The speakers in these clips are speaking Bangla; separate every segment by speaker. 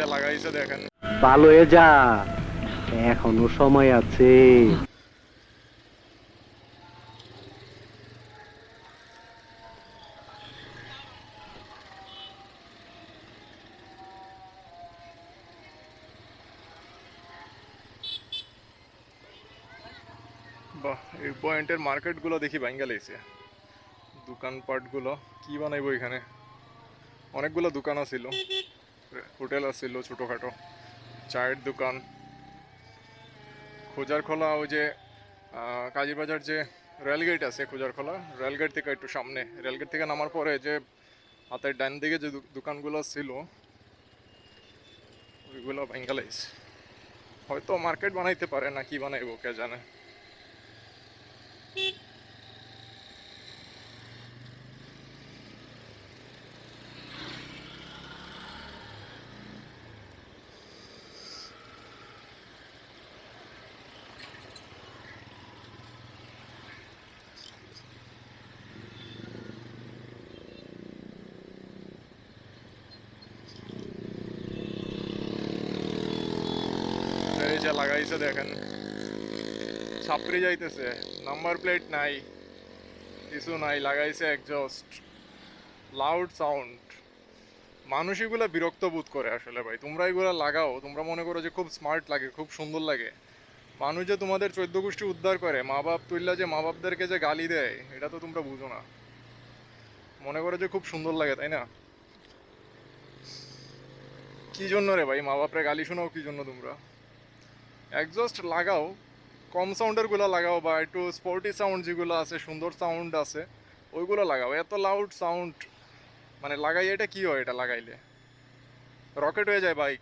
Speaker 1: যে লাগাইছে দেখেন।
Speaker 2: ভালো হয়ে যা। এখনও সময় আছে।
Speaker 1: বাহ এই পয়েন্টের মার্কেটগুলো দেখি ভাঙ্গা লেগেছে। দোকানপাটগুলো কি বানাইবো এখানে? অনেকগুলো দোকান আছিল। হোটেল আছিল ছোটোখাটো। চায়ের দোকান। খোঁজার খোলা ওই যে কাজীবাজার যে রেলগেট আছে খোঁজার খোলা রেলগেট থেকে একটু সামনে। রেলগেট থেকে নামার পরে যে হাতের ডান দিকে যে দোকানগুলো ছিল, ওইগুলো ভাঙ্গা হয়তো মার্কেট বানাইতে পারে না, কি বানাইবো কে জানে। যে লাগাইছে দেখেন। ছাপড়ি যাইতেছে নাম্বার প্লেট নাই, কিছু নাই, লাগাইছে একজস্ট লাউড সাউন্ড মানুষ এগুলো বিরক্ত বোধ করে আসলে ভাই। তোমরা এগুলো লাগাও, তোমরা মনে করো যে খুব স্মার্ট লাগে, খুব সুন্দর লাগে। মানুষ যে তোমাদের চোদ্দ গোষ্ঠী উদ্ধার করে মা বাপ তুললা যে মা বাপদেরকে যে গালি দেয়, এটা তো তোমরা বুঝো না। মনে করো যে খুব সুন্দর লাগে, তাই না? কি জন্য রে ভাই? মা বাপরে গালি শোনাও কি জন্য তোমরা? একজস্ট লাগাও, কম সাউন্ডেরগুলো লাগাও বা একটু স্পোর্টি সাউন্ড যেগুলো আছে, সুন্দর সাউন্ড আছে, ওইগুলো লাগাও। এত লাউড সাউন্ড মানে লাগাই এটা কী হয় এটা লাগাইলে? রকেট হয়ে যায় বাইক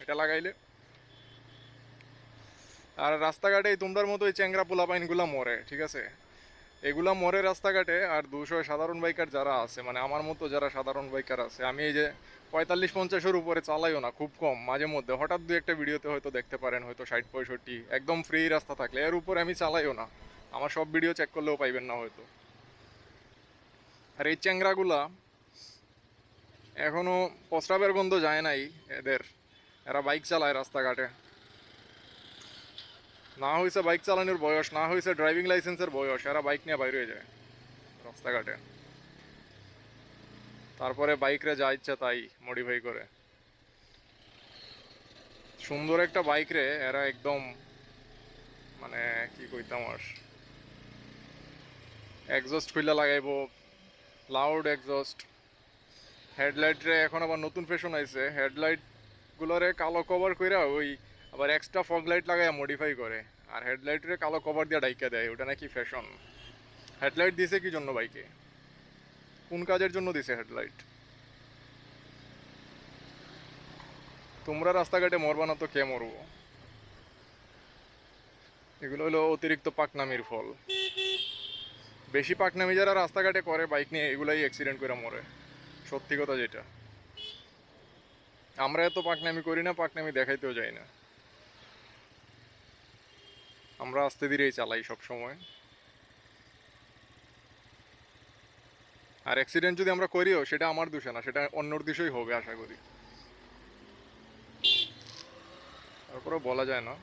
Speaker 1: এটা লাগাইলে। আর রাস্তাঘাটে তোমরার মতো এই চ্যাংরা পোলা মরে, ঠিক আছে? এগুলা মরে রাস্তাঘাটে আর দুশো সাধারণ বাইকার যারা আছে মানে আমার মতো যারা সাধারণ বাইকার আছে, আমি এই যে পঁয়তাল্লিশ পঞ্চাশের উপরে চালাইও না, খুব কম, মাঝে মধ্যে। হঠাৎ দু একটা ভিডিওতে হয়তো দেখতে পারেন, হয়তো ষাট পঁয়ষট্টি, একদম ফ্রি রাস্তা থাকলে। এর উপরে আমি চালাইও না। আমার সব ভিডিও চেক করলেও পাইবেন না হয়তো। আর এই চ্যাংরাগুলা এখনও প্রস্রাবের গন্ধ যায় নাই এদের। এরা বাইক চালায় রাস্তাঘাটে। না হয়েছে বাইক চালানোর বয়স, না হয়েছে ড্রাইভিং লাইসেন্সের বয়স, এরা বাইক নিয়ে বাইরে হয়ে যায় রাস্তাঘাটে। তারপরে বাইকরে যা ইচ্ছা তাই মডিফাই করে। সুন্দর একটা বাইক রে, এরা একদম মানে কি কইতাম আর? এক্সস্ট খুইলা লাগাইবো লাউড এক্সস্ট হেডলাইট রে এখন আবার নতুন ফ্যাশন আইছে। হেডলাইট গুলোরে কালো কভার কইরা ওই আবার এক্সট্রা ফগ লাইট লাগায় মডিফাই করে। আর হেডলাইটের কালো কভার দিয়ে ডাইকা দেয়, ওটা নাকি ফ্যাশন হেডলাইট দিছে কি জন্য বাইকে কোন কাজের জন্য দিছে হেডলাইট তোমরা রাস্তাঘাটে মরবা না তো কে মরবো? এগুলো হলো অতিরিক্ত পাকনামির ফল। বেশি পাকনামি যারা রাস্তাঘাটে করে বাইক নিয়ে এগুলাই অ্যাক্সিডেন্ট করে মরে। সত্যি কথা যেটা। আমরা এত পাকনামি করি না, পাকনামি দেখাইতেও যাই না। আমরা আস্তে ধীরেই চালাই সব সময় আর অ্যাক্সিডেন্ট যদি আমরা করিও, সেটা আমার দোষে না, সেটা অন্যর দোষই হবে আশা করি। তারপরে বলা যায় না।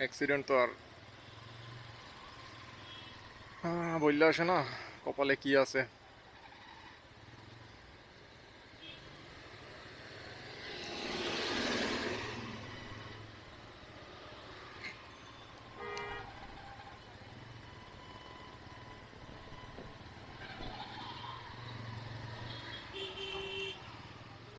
Speaker 1: অ্যাক্সিডেন্ট তো আর বললে আসে না, কপালে কি আছে?